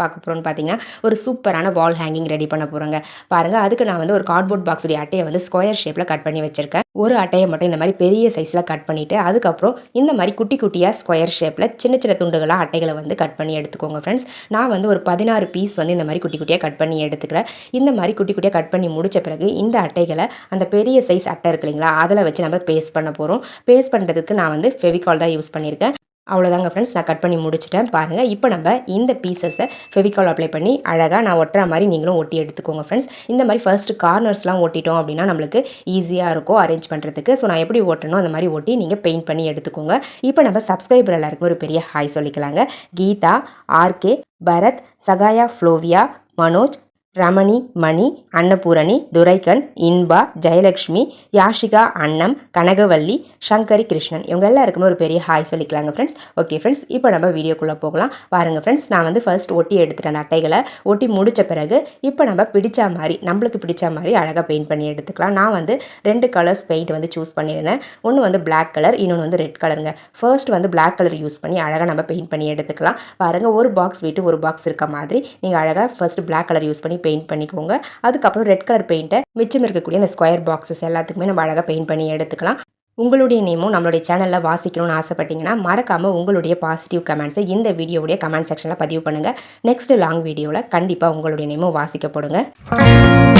பார்க்க போகிறோம்னு பார்த்தீங்கன்னா ஒரு சூப்பரான வால் ஹேங்கிங் ரெடி பண்ண போகிறோங்க பாருங்கள் அதுக்கு நான் வந்து ஒரு கார்ட்போர்ட் பாக்ஸுடைய அட்டையை வந்து ஸ்கொயர் ஷேப்பில் கட் பண்ணி வச்சுருக்கேன். ஒரு அட்டையை மட்டும் இந்த மாதிரி பெரிய சைஸில் கட் பண்ணிவிட்டு அதுக்கப்புறம் இந்த மாதிரி குட்டி குட்டியாக ஸ்கொயர் ஷேப்பில் சின்ன சின்ன துண்டுகளாக அட்டைகளை வந்து கட் பண்ணி எடுத்துக்கோங்க ஃப்ரெண்ட்ஸ் நான் வந்து ஒரு பதினாறு பீஸ் வந்து இந்த மாதிரி குட்டி குட்டியாக கட் பண்ணி எடுத்துக்கிறேன். இந்த மாதிரி குட்டி குட்டியாக கட் பண்ணி முடித்த பிறகு இந்த அட்டைகளை அந்த பெரிய சைஸ் அட்டை இருக்கு இல்லைங்களா அதில் வச்சு நம்ம பேஸ்ட் பண்ண போகிறோம் பேஸ்ட் பண்ணுறதுக்கு நான் வந்து ஃபெவிகால் தான் யூஸ் பண்ணியிருக்கேன். அவ்வளோதாங்க ஃப்ரெண்ட்ஸ் நான் கட் பண்ணி முடிச்சிட்டேன். பாருங்கள் இப்போ நம்ம இந்த பீசஸை ஃபெவிகால் அப்ளை பண்ணி அழகாக நான் ஒட்டுற மாதிரி நீங்களும் ஒட்டி எடுத்துக்கோங்க ஃப்ரெண்ட்ஸ் இந்த மாதிரி ஃபர்ஸ்ட்டு கார்னர்ஸ்லாம் ஒட்டிட்டோம் அப்படின்னா நம்மளுக்கு ஈஸியாக இருக்கும் அரேஞ்ச் பண்ணுறதுக்கு ஸோ நான் எப்படி ஓட்டணும் அந்த மாதிரி ஒட்டி நீங்கள் பெயிண்ட் பண்ணி எடுத்துக்கோங்க. இப்போ நம்ம சப்ஸ்கிரைபர் எல்லாருக்கும் ஒரு பெரிய ஹாய் சொல்லிக்கலாங்க. கீதா ஆர்கே பரத் சகாயா ஃப்ளோவியா மனோஜ் ரமணி மணி அன்னபூரணி துரைக்கண் இன்பா ஜெயலக்ஷ்மி யாஷிகா அன்னம் கனகவல்லி சங்கரி கிருஷ்ணன். இவங்க எல்லாருக்குமே ஒரு பெரிய ஹாய் சொல்லிக்கலாங்க ஃப்ரெண்ட்ஸ் ஓகே ஃப்ரெண்ட்ஸ் இப்போ நம்ம வீடியோக்குள்ளே போகலாம். பாருங்கள் ஃப்ரெண்ட்ஸ் நான் வந்து ஃபர்ஸ்ட் ஒட்டி எடுத்துட்டேன் அந்த அட்டைகளை ஒட்டி முடித்த பிறகு இப்போ நம்ம பிடிச்ச மாதிரி நம்மளுக்கு பிடிச்ச மாதிரி அழகாக பெயிண்ட் பண்ணி எடுத்துக்கலாம். நான் வந்து ரெண்டு கலர்ஸ் பெயிண்ட் வந்து சூஸ் பண்ணியிருந்தேன். ஒன்று வந்து பிளாக் கலர் இன்னொன்று வந்து ரெட் கலருங்க ஃபர்ஸ்ட் வந்து பிளாக் கலர் யூஸ் பண்ணி அழகாக நம்ம பெயிண்ட் பண்ணி எடுத்துக்கலாம். பாருங்கள் ஒரு பாக்ஸ் விட்டு ஒரு பாக்ஸ் இருக்க மாதிரி நீங்கள் அழகாக ஃபர்ஸ்ட் பிளாக் கலர் யூஸ் பண்ணி பெயிண்ட் பண்ணிக்கோங்க. அதுக்கப்புறம் ரெட் கலர் பெயிண்ட்டை மிச்சம் இருக்கக்கூடிய அந்த ஸ்கொயர் பாக்ஸஸ் எல்லாத்துக்குமே நம்ம அழகாக பெயிண்ட் பண்ணி எடுத்துக்கலாம். உங்களுடைய நேமும் நம்மளுடைய சேனலில் வாசிக்கணும்னு ஆசைப்பட்டீங்கன்னா மறக்காமல் உங்களுடைய பாசிட்டிவ் கமெண்ட்ஸை இந்த வீடியோவுடைய கமெண்ட் செக்ஷனில் பதிவு பண்ணுங்கள் நெக்ஸ்ட் லாங் வீடியோவில் கண்டிப்பாக உங்களுடைய நேமும் வாசிக்கப்படுங்க.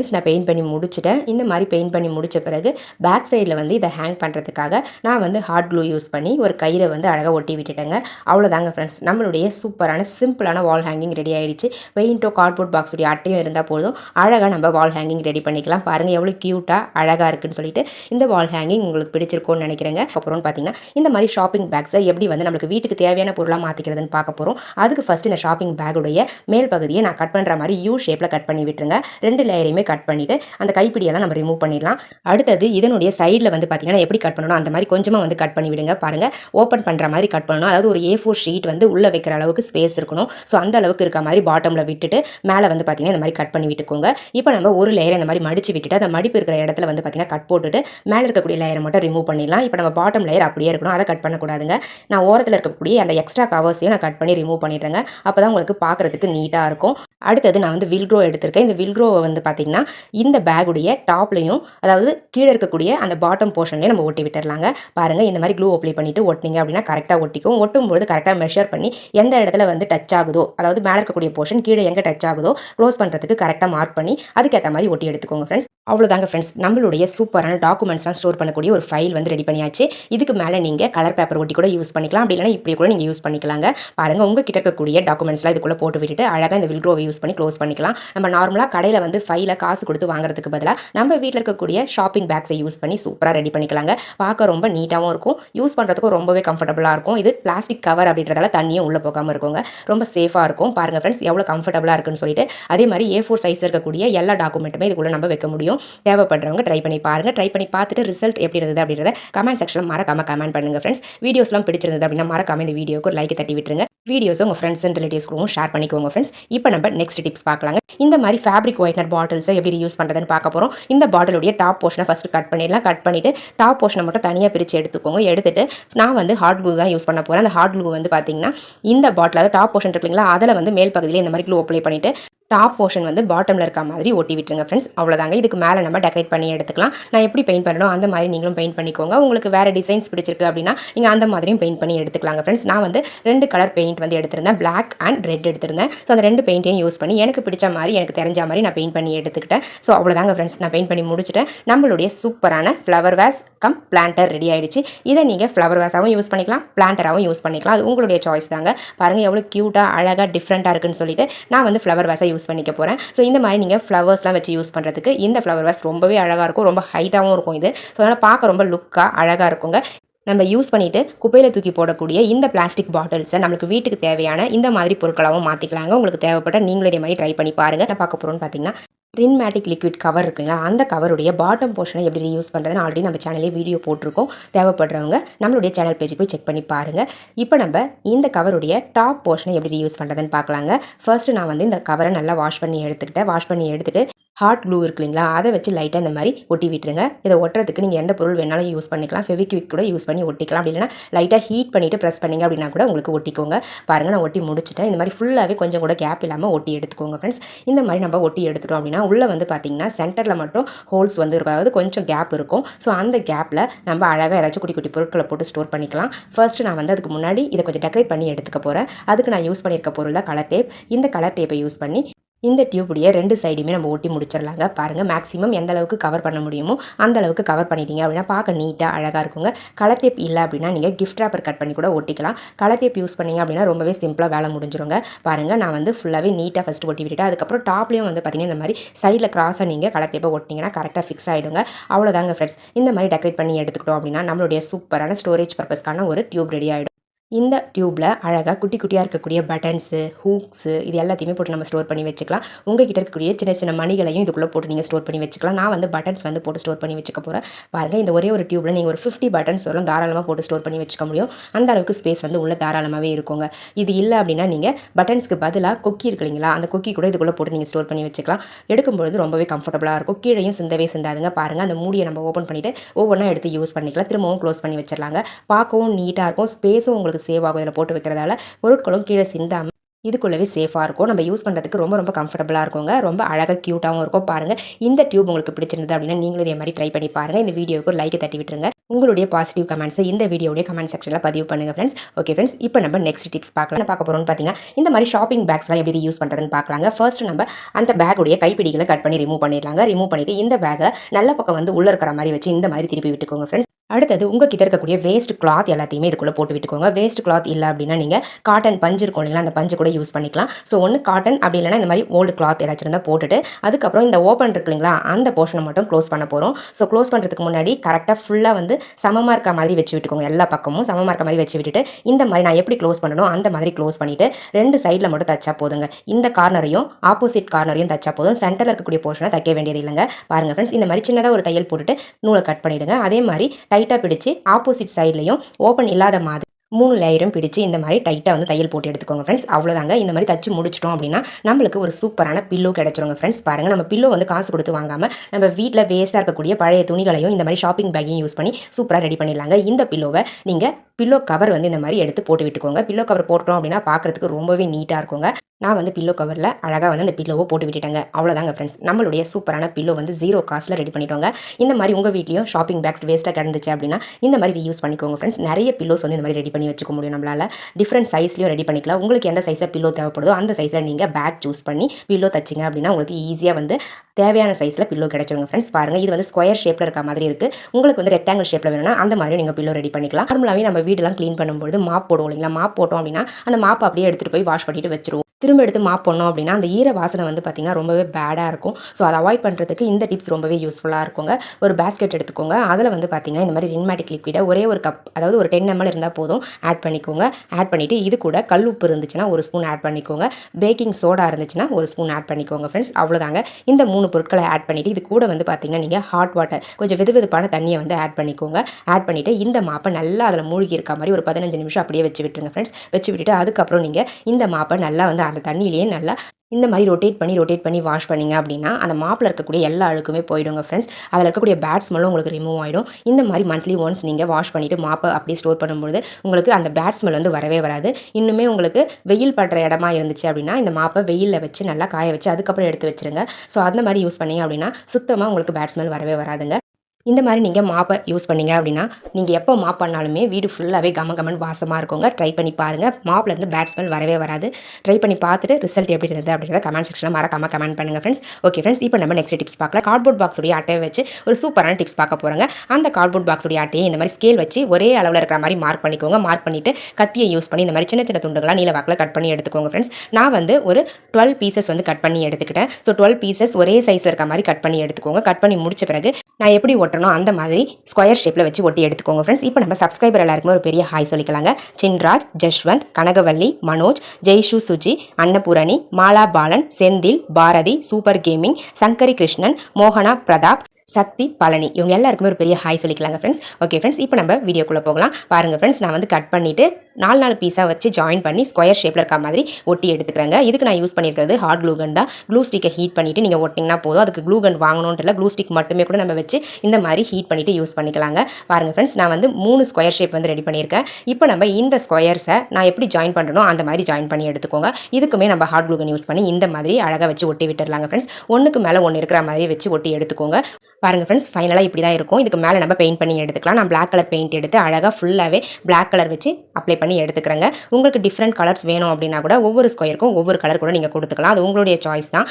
ஃப்ரெண்ட்ஸ் நான் பெயிண்ட் பண்ணி முடிச்சிட்டேன். இந்த மாதிரி பெயிண்ட் பண்ணி முடிச்ச பிறகு பேக் சைடில் வந்து இதை ஹேங் பண்ணுறதுக்காக நான் வந்து ஹாட் க்ளூ யூஸ் பண்ணி ஒரு கயிறை வந்து அழகாக ஒட்டி விட்டுட்டேங்க. அவ்வளோதாங்க ஃப்ரெண்ட்ஸ் நம்மளுடைய சூப்பரான சிம்பிளான வால் ஹேங்கிங் ரெடி ஆகிடுச்சு பெயிண்ட்டோ கார்ட்போர்ட் பாக்ஸுடைய அட்டையும் இருந்தால் போதும். அழகாக நம்ம வால் ஹேங்கிங் ரெடி பண்ணிக்கலாம். பாருங்கள் எவ்வளோ க்யூட்டாக அழகாக இருக்குன்னு சொல்லிட்டு இந்த வால் ஹேங்கிங் உங்களுக்கு பிடிச்சிருக்கோன்னு நினைக்கிறேங்க. அப்புறம் பார்த்தீங்கன்னா இந்த மாதிரி ஷாப்பிங் பேக்ஸை எப்படி வந்து நம்மளுக்கு வீட்டுக்கு தேவையான பொருளாக மாற்றிக்கிறதுன்னு பார்க்க போகிறோம் அதுக்கு ஃபஸ்ட் இந்த ஷாப்பிங் பேக்குடைய மேல் பகுதியை நான் கட் பண்ணுற மாதிரி யூ ஷேப்பில் கட் பண்ணி விட்டுருங்க. ரெண்டு லேயரையுமே கட் பண்ணிவிட்டு அந்த கைப்பிடியெல்லாம் நம்ம ரிமூவ் பண்ணிடலாம். அடுத்தது இதனுடைய சைடில் வந்து பார்த்தீங்கன்னா எப்படி கட் பண்ணணும்? அந்த மாதிரி கொஞ்சமாக வந்து கட் பண்ணி விடுங்க. பாருங்கள் ஓப்பன் பண்ணுற மாதிரி கட் பண்ணணும். அதாவது ஒரு ஏ ஃபோர் ஷீட் வந்து உள்ளே வைக்கிற அளவுக்கு ஸ்பேஸ் இருக்கணும். ஸோ அந்த அளவுக்கு இருக்க மாதிரி பாட்டமில் விட்டுட்டு மேலே வந்து பார்த்தீங்கன்னா இந்த மாதிரி கட் பண்ணி விட்டுக்கோங்க. இப்போ நம்ம ஒரு லேயரை இந்த மாதிரி மடிச்சு விட்டுட்டு அந்த மடிப்பு இருக்கிற இடத்துல வந்து பார்த்தீங்கன்னா கட் போட்டுட்டு மேலே இருக்கக்கூடிய லேயரை மட்டும் ரிமூவ் பண்ணிடலாம். இப்போ நம்ம பாட்டம் லேயர் அப்படியே இருக்கணும். அதை கட் பண்ணக்கூடாதுங்க. நான் ஓரத்தில் இருக்கக்கூடிய அந்த எக்ஸ்ட்ரா கவர்ஸையும் நான் கட் பண்ணி ரிமூவ் பண்ணிடுறேங்க. அப்போ தான் உங்களுக்கு பார்க்குறதுக்கு நீட்டாக இருக்கும். அடுத்தது நான் வந்து வில்க்ரோ எடுத்திருக்கேன். இந்த வில்க்ரோவை வந்து பார்த்திங்கன்னா இந்த பேகுடைய டாப்லையும் அதாவது கீழே இருக்கக்கூடிய அந்த பாட்டம் போர்ஷன்லேயே நம்ம ஒட்டி விட்டுடலாங்க பாருங்கள் இந்த மாதிரி க்ளூ அப்ளை பண்ணிவிட்டு ஒட்டினீங்க அப்படின்னா கரெக்டாக ஒட்டிக்கும். ஒட்டும்போது கரெக்டாக மெஷர் பண்ணி எந்த இடத்துல வந்து டச் ஆகுதோ அதாவது மேலே இருக்கக்கூடிய போர்ஷன் கீழே எங்கே டச் ஆகுதோ க்ளோஸ் பண்ணுறதுக்கு கரெக்டாக மார்க் பண்ணி அதுக்கேற்ற மாதிரி ஒட்டி எடுத்துக்கோங்க ஃப்ரெண்ட்ஸ் அவ்வளோதாங்க ஃப்ரெண்ட்ஸ் நம்மளுடைய சூப்பரான டாக்குமெண்ட்ஸ்லாம் ஸ்டோர் பண்ணக்கூடிய ஒரு ஃபைல் வந்து ரெடி பண்ணியாச்சு. இதுக்கு மேலே நீங்கள் கலர் பேப்பர் ஒட்டி கூட யூஸ் பண்ணிக்கலாம். அப்படி இல்லைனா இப்படி கூட நீங்கள் யூஸ் பண்ணிக்கலாங்க. பாருங்கள் உங்கள் கிட்ட இருக்கக்கூடிய டாக்குமெண்ட்ஸ்லாம் இதுக்குள்ளே போட்டு விட்டுட்டு அழகாக இந்த வில்க்ரோவை யூஸ் பண்ணி க்ளோஸ் பண்ணிக்கலாம். நம்ம நார்மலாக கடையில் வந்து ஃபைலை காசு கொடுத்து வாங்குறதுக்கு பதிலாக நம்ம வீட்டில் இருக்கக்கூடிய ஷாப்பிங் பேக்ஸை யூஸ் பண்ணி சூப்பராக ரெடி பண்ணிக்கலாங்க. பார்க்க ரொம்ப நீட்டாகவும் இருக்கும். யூஸ் பண்ணுறதுக்கும் ரொம்பவே கம்ஃபர்டபுளாக இருக்கும். இது பிளாஸ்டிக் கவர் அப்படின்றதால தண்ணியும் உள்ளே போகாமல் இருக்குங்க. ரொம்ப சேஃபாக இருக்கும். பாருங்கள் ஃப்ரெண்ட்ஸ் எவ்வளோ கம்ஃபர்டபுளாக இருக்குன்னு சொல்லிட்டு. அதே மாதிரி ஏ ஃபோர் சைஸில் இருக்கக்கூடிய எல்லா டாக்குமெண்ட்டுமே இதுக்குள்ளே நம்ம வைக்க முடியும். தேவைப்படுறவங்க ட்ரை பண்ணி பாருங்கள் ட்ரை பண்ணி பார்த்துட்டு ரிசல்ட் எப்படி இருந்தது அப்படின்றத கமெண்ட் செக்ஷனில் மறக்காம கமெண்ட் பண்ணுங்கள் ஃப்ரெண்ட்ஸ் வீடியோஸ்லாம் பிடிச்சிருந்தது அப்படின்னா மறக்காம இந்த வீடியோக்கு ஒரு லைக் தட்டி விட்டுருங்க. வீடியோஸ் உங்கள் ஃப்ரெண்ட்ஸ் அண்ட் ரிலேட்டிவ்ஸ்க்கும் ஷேர் பண்ணிக்கோங்க ஃப்ரெண்ட்ஸ் இப்போ நம்ம நெக்ஸ்ட் டிப்ஸ் பார்க்கலாங்க. இந்த மாதிரி ஃபேப்ரிக் ஒயிட்னர் பாட்டில்ஸை எப்படி யூஸ் பண்ணுறதுன்னு பார்க்க போகிறோம் இந்த பாட்டிலுடைய டாப் போர்ஷனை ஃபஸ்ட்டு கட் பண்ணிடலாம். கட் பண்ணிவிட்டு டாப் போர்ஷனை மட்டும் தனியாக பிரித்து எடுத்துக்கோங்க. எடுத்துட்டு நான் வந்து ஹார்ட் க்ளூ தான் யூஸ் பண்ண போகிறேன் அந்த ஹார்ட் க்ளூ வந்து பார்த்தீங்கன்னா இந்த பாட்டில் அதாவது டாப் போர்ஷன் இருக்குங்களா அதில் வந்து மேல் பகுதியில் இந்த மாதிரி க்ளூ அப்ளை பண்ணிவிட்டு டாப் போர்ஷன் வந்து பாட்டமில் இருக்க மாதிரி ஒட்டி விட்டுருங்க ஃப்ரெண்ட்ஸ் அவ்வளோதாங்க இதுக்கு மேலே நம்ம டெக்கரேட் பண்ணி எடுத்துக்கலாம். நான் எப்படி பெயிண்ட் பண்ணணும்? அந்த மாதிரி நீங்களும் பெயிண்ட் பண்ணிக்கோங்க. உங்களுக்கு வேறு டிசைன்ஸ் பிடிச்சிருக்கு அப்படின்னா நீங்கள் அந்த மாதிரியும் பெயிண்ட் பண்ணி எடுத்துக்கலாங்க ஃப்ரெண்ட்ஸ் நான் வந்து ரெண்டு கலர் பெயிண்ட் வந்து எடுத்திருந்தேன். பிளாக் அண்ட் ரெட் எடுத்திருந்தேன். ஸோ அந்த ரெண்டு பெயிண்ட்டையும் யூஸ் பண்ணி எனக்கு பிடிச்ச மாதிரி எனக்கு தெரிஞ்ச மாதிரி நான் பெயிண்ட் பண்ணி எடுத்துக்கிட்டேன். ஸோ அவ்வளோதாங்க ஃப்ரெண்ட்ஸ் நான் பெயிண்ட் பண்ணி முடிச்சுட்டேன். நம்மளுடைய சூப்பரான flower vase cum planter ready ஆகிடுச்சு இதை நீங்கள் ஃப்ளவர் வேஸாகவும் யூஸ் பண்ணிக்கலாம். பிளான்டராகவும் யூஸ் பண்ணிக்கலாம். அது உங்களுடைய சாய்ஸ் தாங்க. பாருங்கள் எவ்வளோ க்யூட்டாக அழகாக டிஃப்ரெண்ட்டாக இருக்குன்னு சொல்லிட்டு நான் வந்து ஃப்ளவர் வேஸை யூஸ் பண்ணிக்க போகிறேன் ஸோ இந்த மாதிரி நீங்கள் ஃப்ளவர்ஸ்லாம் வச்சு யூஸ் பண்ணுறதுக்கு இந்த ஃப்ளவர் வாஸ் ரொம்பவே அழகாக இருக்கும். ரொம்ப ஹைட்டாகவும் இருக்கும் இது. ஸோ அதனால் பார்க்க ரொம்ப லுக்காக அழகாக இருக்குங்க. நம்ம யூஸ் பண்ணிவிட்டு குப்பையில் தூக்கி போடக்கூடிய இந்த பிளாஸ்டிக் பாட்டில்ஸை நம்மளுக்கு வீட்டுக்கு தேவையான இந்த மாதிரி பொருட்களாகவும் மாற்றிக்கலாங்க உங்களுக்கு தேவைப்பட்ட நீங்களும் இதே மாதிரி ட்ரை பண்ணி பாருங்கள் நான் பார்க்க போகிறோன்னு பார்த்தீங்கன்னா ரின்மேட்டிக் லிக்விட் கவர் இருக்குங்களா அந்த கவருடைய பாட்டம் போர்ஷனை எப்படி யூஸ் பண்ணுறதுன்னு ஆல்ரெடி நம்ம சேனலே வீடியோ போட்டிருக்கோம். தேவைப்படுறவங்க நம்மளுடைய சேனல் பேஜுக்கு போய் செக் பண்ணி பாருங்கள் இப்போ நம்ம இந்த கவருடைய டாப் போர்ஷனை எப்படி யூஸ் பண்ணுறதுன்னு பார்க்கலாங்க. ஃபர்ஸ்ட் நான் வந்து இந்த கவரை நல்லா வாஷ் பண்ணி எடுத்துக்கிட்டேன். வாஷ் பண்ணி எடுத்துகிட்டு ஹாட் க்ளூ இருக்கு இல்லைங்களா? அதை வச்சு லைட்டாக இந்த மாதிரி ஒட்டி விட்டுருங்க. இதை ஒட்டுறதுக்கு நீங்கள் எந்த பொருள் வேணாலும் யூஸ் பண்ணிக்கலாம். ஃபெவிக்விக் கூட யூஸ் பண்ணி ஒட்டிக்கலாம். அப்படி இல்லைனா லைட்டாக ஹீட் பண்ணிவிட்டு ப்ரெஸ் பண்ணிங்க அப்படின்னா கூட உங்களுக்கு ஒட்டிக்கோங்க. பாருங்கள் நான் ஒட்டி முடிச்சிட்டேன். இந்த மாதிரி ஃபுல்லாகவே கொஞ்சம் கூட கேப் இல்லாமல் ஒட்டி எடுத்துக்கோங்க ஃப்ரெண்ட்ஸ் இந்த மாதிரி நம்ம ஒட்டி எடுத்துட்டோம் அப்படின்னா உள்ளே வந்து பார்த்திங்கன்னா சென்டரில் மட்டும் ஹோல்ஸ் வந்து இருக்கும். அதாவது கொஞ்சம் கேப் இருக்கும். ஸோ அந்த கேப்பில் நம்ம அழகாக ஏதாச்சும் குட்டி குட்டி பொருட்களை போட்டு ஸ்டோர் பண்ணிக்கலாம். ஃபர்ஸ்ட் நான் வந்து அதுக்கு முன்னாடி இதை கொஞ்சம் டெக்கரேட் பண்ணி எடுத்துக்க போகிறேன் அதுக்கு நான் யூஸ் பண்ணியிருக்க பொருள் தான் கலர் டேப் இந்த கலர் டேப்பை யூஸ் பண்ணி இந்த டியூபுடைய ரெண்டு சைடுமே நம்ம ஒட்டி முடிச்சிடலாங்க. பாருங்கள் மேக்ஸிமம் எந்த அளவுக்கு கவர் பண்ண முடியுமோ அந்த அளவுக்கு கவர் பண்ணிட்டீங்க அப்படின்னா பார்க்க நீட்டாக அழகாக இருக்குங்க. கலர் டேப் இல்லை அப்படின்னா நீங்கள் கிஃப்ட் ராப்பர் கட் பண்ணி கூட ஒட்டிக்கலாம். கலர் டேப் யூஸ் பண்ணிங்க அப்படின்னா ரொம்பவே சிம்பிளாக வேலை முடிஞ்சிருங்க. பாருங்கள் நான் வந்து ஃபுல்லாகவே நீட்டாக ஃபஸ்ட்டு ஒட்டி விட்டுட்டேன். அதுக்கப்புறம் டாப்லேயும் வந்து பார்த்திங்கன்னா இந்த மாதிரி சைடில் கிராஸாக நீங்கள் கலர் டேப்பை ஒட்டிங்கன்னா கரெக்டாக ஃபிக்ஸ் ஆகிடுங்க அவ்வளோதாங்க ஃப்ரெண்ட்ஸ் இந்த மாதிரி டெக்கரேட் பண்ணி எடுத்துக்கிட்டோம் அப்படின்னா நம்மளுடைய சூப்பரான ஸ்டோரேஜ் பர்பஸ்க்கான ஒரு டியூப் ரெடி ஆகிடும் இந்த டியூப்பில் அழகாக குட்டி குட்டியாக இருக்கக்கூடிய பட்டன்ஸு ஹூக்ஸு இது எல்லாத்தையுமே போட்டு நம்ம ஸ்டோர் பண்ணி வச்சுக்கலாம். உங்கள் கிட்ட இருக்கக்கூடிய சின்ன சின்ன மணிகளையும் இதுக்குள்ளே போட்டு நீங்கள் ஸ்டோர் பண்ணி வச்சுக்கலாம். நான் வந்து பட்டன்ஸ் வந்து போட்டு ஸ்டோர் பண்ணி வச்சுக்க போகிறேன் பாருங்கள் இந்த ஒரே ஒரு டியூப்பில் நீங்கள் ஒரு ஃபிஃப்டி பட்டன்ஸ் வரலாம் தாராளமாக போட்டு ஸ்டோர் பண்ணி வச்சுக்க முடியும். அந்த அளவுக்கு ஸ்பேஸ் வந்து உள்ளே தாராளமாகவே இருக்குங்க. இது இல்லை அப்படின்னா நீங்கள் பட்டன்ஸ்க்கு பதிலாக கொக்கி இருக்கு இல்லைங்களா? அந்த கொக்கி கூட இதுக்குள்ளே போட்டு நீங்கள் ஸ்டோர் பண்ணி வச்சுக்கலாம். எடுக்கும்பொழுது ரொம்பவே கம்ஃபர்டபுளாக இருக்கும். கீழையும் சிந்தவே சிந்தாதுங்க. பாருங்கள் அந்த மூடியை நம்ம ஓப்பன் பண்ணிவிட்டு ஒவ்வொன்றா எடுத்து யூஸ் பண்ணிக்கலாம். திரும்பவும் க்ளோஸ் பண்ணி வச்சிடலாங்க. பார்க்கவும் நீட்டாக இருக்கும். ஸ்பேஸும் உங்களுக்கு சேவ் ஆகும் இதில் போட்டு வைக்கிறதால பொருட்களும் கீழே சிந்தாமல் இதுக்குள்ளவே சேஃபாக இருக்கும். நம்ம யூஸ் பண்ணுறதுக்கு ரொம்ப ரொம்ப கம்ஃபர்டபுளாக இருக்குங்க. ரொம்ப அழகாக க்யூட்டாகவும் இருக்கும். பாருங்கள் இந்த டியூப் உங்களுக்கு பிடிச்சிருந்தது அப்படின்னா நீங்களும் இதே மாதிரி ட்ரை பண்ணி பாருங்கள் இந்த வீடியோவுக்கு லைக் தட்டி விட்டுருங்க. உங்களுடைய பாசிட்டிவ் கமெண்ட்ஸை இந்த வீடியோடைய கமெண்ட் செக்ஷனில் பதிவு பண்ணுங்கள் ஃப்ரெண்ட்ஸ் ஓகே ஃப்ரெண்ட்ஸ் இப்போ நம்ம நெக்ஸ்ட் டிப்ஸ் பார்க்கலாம். பார்க்க போகிறோம்னு பார்த்தீங்கன்னா இந்த மாதிரி ஷாப்பிங் பேக்ஸ்லாம் எப்படி யூஸ் பண்ணுறதுன்னு பார்க்கலாங்க. ஃபர்ஸ்ட் நம்ம அந்த பேக்குடைய கைப்பிடிகளை கட் பண்ணி ரிமூவ் பண்ணிடலாங்க. ரிமூவ் பண்ணிவிட்டு இந்த பேக்கை நல்ல பக்கம் வந்து உள்ளே இருக்கிற மாதிரி வச்சு இந்த மாதிரி திருப்பி விட்டுக்கோங்க ஃப்ரெண்ட்ஸ் அடுத்தது உங்கள் கிட்ட இருக்கக்கூடிய வேஸ்ட் கிளாத் எல்லாத்தையுமே இதுக்குள்ளே போட்டு விட்டுக்கோங்க. வேஸ்ட் கிளாத் இல்லை அப்படின்னா நீங்கள் காட்டன் பஞ்சு இருக்கும் இல்லைங்களா? அந்த பஞ்சு கூட யூஸ் பண்ணிக்கலாம். ஸோ ஒன்று காட்டன் அப்படி இல்லைனா இந்த மாதிரி ஓல்டு கிளாத் ஏதாச்சும் இருந்தால் போட்டுட்டு அதுக்கப்புறம் இந்த ஓப்பன் இருக்கு இல்லைங்களா? அந்த போர்ஷனை மட்டும் க்ளோஸ் பண்ண போகிறோம் ஸோ க்ளோஸ் பண்ணுறதுக்கு முன்னாடி கரெக்டாக ஃபுல்லாக வந்து சமமாக இருக்க மாதிரி வச்சு விட்டுக்கோங்க. எல்லா பக்கமும் சமமாக இருக்க மாதிரி வச்சு விட்டுட்டு இந்த மாதிரி நான் எப்படி க்ளோஸ் பண்ணணும் அந்த மாதிரி க்ளோஸ் பண்ணிவிட்டு ரெண்டு சைடில் மட்டும் தச்சா போதுங்க. இந்த கார்னரையும் ஆப்போசிட் கார்னரையும் தச்சா போதும். சென்டரில் இருக்கக்கூடிய போர்ஷனை தைக்க வேண்டியது இல்லைங்க. பாருங்கள் ஃப்ரெண்ட்ஸ் இந்த மாதிரி சின்னதாக ஒரு தையல் போட்டுட்டு நூலை கட் பண்ணிவிடுங்க அதே மாதிரி டைட்டாக பிடிச்சி ஆப்போசிட் சைட்லையும் ஓப்பன் இல்லாத மாதிரி மூணு லேயரும் பிடிச்சு இந்த மாதிரி டைட்டாக வந்து தையல் போட்டு எடுத்துக்கோங்க ஃப்ரெண்ட்ஸ் அவ்வளோதாங்க இந்த மாதிரி தச்சு முடிச்சிட்டோம் அப்படின்னா நம்மளுக்கு ஒரு சூப்பரான பில்லோ கிடச்சிருங்க ஃப்ரெண்ட்ஸ் பாருங்கள் நம்ம பில்லோ வந்து காசு கொடுத்து வாங்காமல் நம்ம வீட்டில் வேஸ்ட்டாக இருக்கக்கூடிய பழைய துணிகளையும் இந்த மாதிரி ஷாப்பிங் பேக்கையும் யூஸ் பண்ணி சூப்பராக ரெடி பண்ணிடலாங்க. இந்த பில்லோவை நீங்கள் பில்லோ கவர் வந்து இந்த மாதிரி எடுத்து போட்டு விட்டுக்கோங்க. பில்லோ கவர் போட்டோம் அப்படின்னா பார்க்குறதுக்கு ரொம்பவே நீட்டாக இருக்குங்க. நான் வந்து பில்லோ கவரில் அழகாக வந்து அந்த பில்லோவை போட்டு விட்டுட்டேங்க. அவ்வளோதாங்க ஃப்ரெண்ட்ஸ் நம்மளுடைய சூப்பரான பில்லோ வந்து ஜீரோ காஸ்ட்டில் ரெடி பண்ணிட்டோங்க. இந்த மாதிரி உங்கள் வீட்லேயும் ஷாப்பிங் பேக்ஸ் வேஸ்ட்டாக கிடந்துச்சு அப்படின்னா இந்த மாதிரி யூஸ் பண்ணிக்கோங்க ஃப்ரெண்ட்ஸ் நிறைய பில்லோஸ் வந்து இந்த மாதிரி ரெடி பண்ணி வச்சுக்க முடியும் நம்மளால். டிஃப்ரெண்ட் சைஸ்லையும் ரெடி பண்ணிக்கலாம். உங்களுக்கு எந்த சைஸில் பில்லோ தேவைப்படுதோ அந்த சைஸில் நீங்கள் பேக் சூஸ் பண்ணி பில்லோ தச்சிங்க அப்படின்னா உங்களுக்கு ஈஸியாக வந்து தேவையான சைஸில் பில்லோ கிடச்சிருங்க ஃப்ரெண்ட்ஸ் பாருங்கள் இது வந்து ஸ்கொயர் ஷேப்பில் இருக்க மாதிரி இருக்குது உங்களுக்கு வந்து ரெக்டாங்கிள் ஷேப்பில் வேணும்னா அந்த மாதிரி நீங்கள் பில்லோ ரெடி பண்ணிக்கலாம். நார்மலாகவே நம்ம வீடெல்லாம் க்ளீன் பண்ணும்போது மாப் போடுவோம் இல்லைங்களா? மாப் போட்டோம் அப்படின்னா அந்த மாப் அப்படியே எடுத்துகிட்டு போய் வாஷ் பண்ணிட்டு வச்சிருவோம். திரும்ப எடுத்து மாப் பண்ணோம் அப்படின்னா அந்த ஈர வாசனை வந்து பார்த்திங்கன்னா ரொம்பவே பேடாக இருக்கும். ஸோ அதை அவாய்ட் பண்ணுறதுக்கு இந்த டிப்ஸ் ரொம்பவே யூஸ்ஃபுல்லாக இருக்குங்க. ஒரு பேஸ்கெட் எடுத்துக்கோங்க. அதில் வந்து பார்த்திங்கன்னா இந்த மாதிரி ரின்மேட்டிக் லிக்விடை ஒரே ஒரு கப் அதாவது ஒரு டென் எம்எல் இருந்தால் போதும் ஆட் பண்ணிக்கோங்க. ஆட் பண்ணிவிட்டு இது கூட கல் உப்பு இருந்துச்சுன்னா ஒரு ஸ்பூன் ஆட் பண்ணிக்கோங்க. பேக்கிங் சோடா இருந்துச்சுன்னா ஒரு ஸ்பூன் ஆட் பண்ணிக்கோங்க ஃப்ரெண்ட்ஸ் அவ்வளோதாங்க இந்த மூணு பொருட்களை ஆட் பண்ணிவிட்டு இது கூட வந்து பார்த்திங்கன்னா நீங்கள் ஹாட் வாட்டர் கொஞ்சம் வெது வெதுப்பான தண்ணியை வந்து ஆட் பண்ணிக்கோங்க. ஆட் பண்ணிவிட்டு இந்த மாப்பை நல்லா அதில் மூழ்கி இருக்க மாதிரி ஒரு பதினஞ்சு நிமிஷம் அப்படியே வச்சு விட்டுருங்க ஃப்ரெண்ட்ஸ் வச்சு விட்டுட்டு அதுக்கப்புறம் நீங்கள் இந்த மாப்பை நல்லா வந்து அந்த தண்ணியிலேயே நல்லா இந்த மாதிரி ரொட்டேட் பண்ணி ரொட்டேட் பண்ணி வாஷ் பண்ணிங்க அப்படின்னா அந்த மாப்பில் இருக்கக்கூடிய எல்லா அழுக்குமே போயிடுங்க ஃப்ரெண்ட்ஸ் அதில் இருக்கக்கூடிய பேட் ஸ்மெல்லும் உங்களுக்கு ரிமூவ் ஆகிடும் இந்த மாதிரி மந்த்லி ஒன்ஸ் நீங்கள் வாஷ் பண்ணிவிட்டு மாப்பை அப்படியே ஸ்டோர் பண்ணும்போது உங்களுக்கு அந்த பேட் ஸ்மெல் வந்து வரவே வராது. இன்னுமே உங்களுக்கு வெயில் படுற இடமா இருந்துச்சு அப்படின்னா இந்த மாப்பை வெயிலில் வச்சு நல்லா காய வச்சு அதுக்கப்புறம் எடுத்து வச்சுருங்க. ஸோ அந்த மாதிரி யூஸ் பண்ணிங்க அப்படின்னா சுத்தமாக உங்களுக்கு பேட் ஸ்மெல் வரவே வராதுங்க. இந்த மாதிரி நீங்கள் மாப்பை யூஸ் பண்ணீங்க அப்படின்னா நீங்கள் எப்போ மாப் பண்ணாலுமே வீடு ஃபுல்லாகவே கம கமன் வாசமாக இருக்குங்க. ட்ரை பண்ணி பாருங்கள் மாப்லேருந்து பேட் ஸ்மெல் வரவே வராது. ட்ரை பண்ணி பார்த்துட்டு ரிசல்ட் எப்படி இருந்தது அப்படின்றத கமெண்ட் செக்ஷனில் மறக்காமல் கமெண்ட் பண்ணுங்கள் ஃப்ரெண்ட்ஸ் ஓகே ஃப்ரெண்ட்ஸ் இப்போ நம்ம நெக்ஸ்ட் டிப்ஸ் பார்க்கலாம். கார்ட்போர்ட் பாக்ஸுடைய அட்டையை வச்சு ஒரு சூப்பரான டிப்ஸ் பார்க்க போகிறாங்க அந்த கார்ட்போர்ட் பாக்ஸுடைய அட்டையை இந்த மாதிரி ஸ்கேல் வச்சு ஒரே அளவில் இருக்கிற மாதிரி மார்க் பண்ணிக்கோங்க. மார்க் பண்ணிவிட்டு கத்தியை யூஸ் பண்ணி இந்த மாதிரி சின்ன சின்ன துண்டுகளாக நீல வாக்கில் கட் பண்ணி எடுத்துக்கோங்க ஃப்ரெண்ட்ஸ் நான் வந்து ஒரு டுவெல் பீசஸ் வந்து கட் பண்ணி எடுத்துக்கிட்டேன். ஸோ டுவெல் பீசஸ் ஒரே சைஸில் இருக்க மாதிரி கட் பண்ணி எடுத்துக்கோங்க. கட் பண்ணி முடிச்ச பிறகு நான் எப்படி ஒட்டணும் அந்த மாதிரி ஸ்கொயர் ஷேப்பில் வச்சு ஒட்டி எடுத்துக்கோங்க ஃப்ரெண்ட்ஸ் இப்போ நம்ம சப்ஸ்கிரைபர் எல்லாருக்குமே ஒரு பெரிய ஹாய் சொல்லிக்கலாங்க. சின்ராஜ் ஜஷ்வந்த் கனகவல்லி மனோஜ் ஜெய்ஷு சுஜி அன்னபூரணி மாலா பாலன் செந்தில் பாரதி சூப்பர் கேமிங் சங்கரி கிருஷ்ணன் மோகனா பிரதாப் சக்தி பழனி. இவங்க எல்லாருக்குமே ஒரு பெரிய ஹாய் சொல்லிக்கலாங்க ஃப்ரெண்ட்ஸ் ஓகே ஃப்ரெண்ட்ஸ் இப்போ நம்ம வீடியோக்குள்ளே போகலாம். பாருங்கள் ஃப்ரெண்ட்ஸ் நான் வந்து கட் பண்ணிவிட்டு நாலு நாலு பீஸாக வச்சு ஜாயின் பண்ணி ஸ்கொயர் ஷேப்பில் இருக்க மாதிரி ஒட்டி எடுத்துக்கிறேங்க. இதுக்கு நான் யூஸ் பண்ணியிருக்கிறது ஹார்ட் க்ளூகன் தான். க்ளூ ஸ்டிக்கை ஹீட் பண்ணிவிட்டு நீங்கள் ஒட்டிங்கன்னா போதும். அதுக்கு க்ளூகன் வாங்கணுன்ட்டு இல்லை க்ளூ ஸ்டிக் மட்டுமே கூட நம்ம வச்சு இந்த மாதிரி ஹீட் பண்ணிவிட்டு யூஸ் பண்ணிக்கலாங்க. பாருங்கள் ஃப்ரெண்ட்ஸ் நான் வந்து மூணு ஸ்கொயர் ஷேப் வந்து ரெடி பண்ணியிருக்கேன். இப்போ நம்ம இந்த ஸ்கொயர்ஸை நான் எப்படி ஜாயின் பண்ணுறனோ அந்த மாதிரி ஜாயின் பண்ணி எடுத்துக்கோங்க. இதுக்குமே நம்ம ஹார்ட் க்ளூகன் யூஸ் பண்ணி இந்த மாதிரி அழகாக வச்சு ஒட்டி விட்டுடலாங்க ஃப்ரெண்ட்ஸ் ஒன்றுக்கு மேலே ஒன்று இருக்கிற மாதிரி வச்சு ஒட்டி எடுத்துக்கோங்க. பாருங்கள் ஃப்ரெண்ட்ஸ் ஃபைனலாக இப்படி தான் இருக்கும். இதுக்கு மேலே நம்ம பெயிண்ட் பண்ணி எடுத்துக்கலாம். நான் பிளாக் கலர் பெயிண்ட் எடுத்து அழகாக ஃபுல்லாகவே பிளாக் கலர் வச்சு அப்ளை பண்ணி எடுத்துக்கிறேங்க. உங்களுக்கு டிஃப்ரெண்ட் கலர்ஸ் வேணும் அப்படின்னா கூட ஒவ்வொரு ஸ்கொயருக்கும் ஒவ்வொரு கலர் கூட நீங்கள் கொடுத்துக்கலாம். அது உங்களுடைய சாய்ஸ் தான்.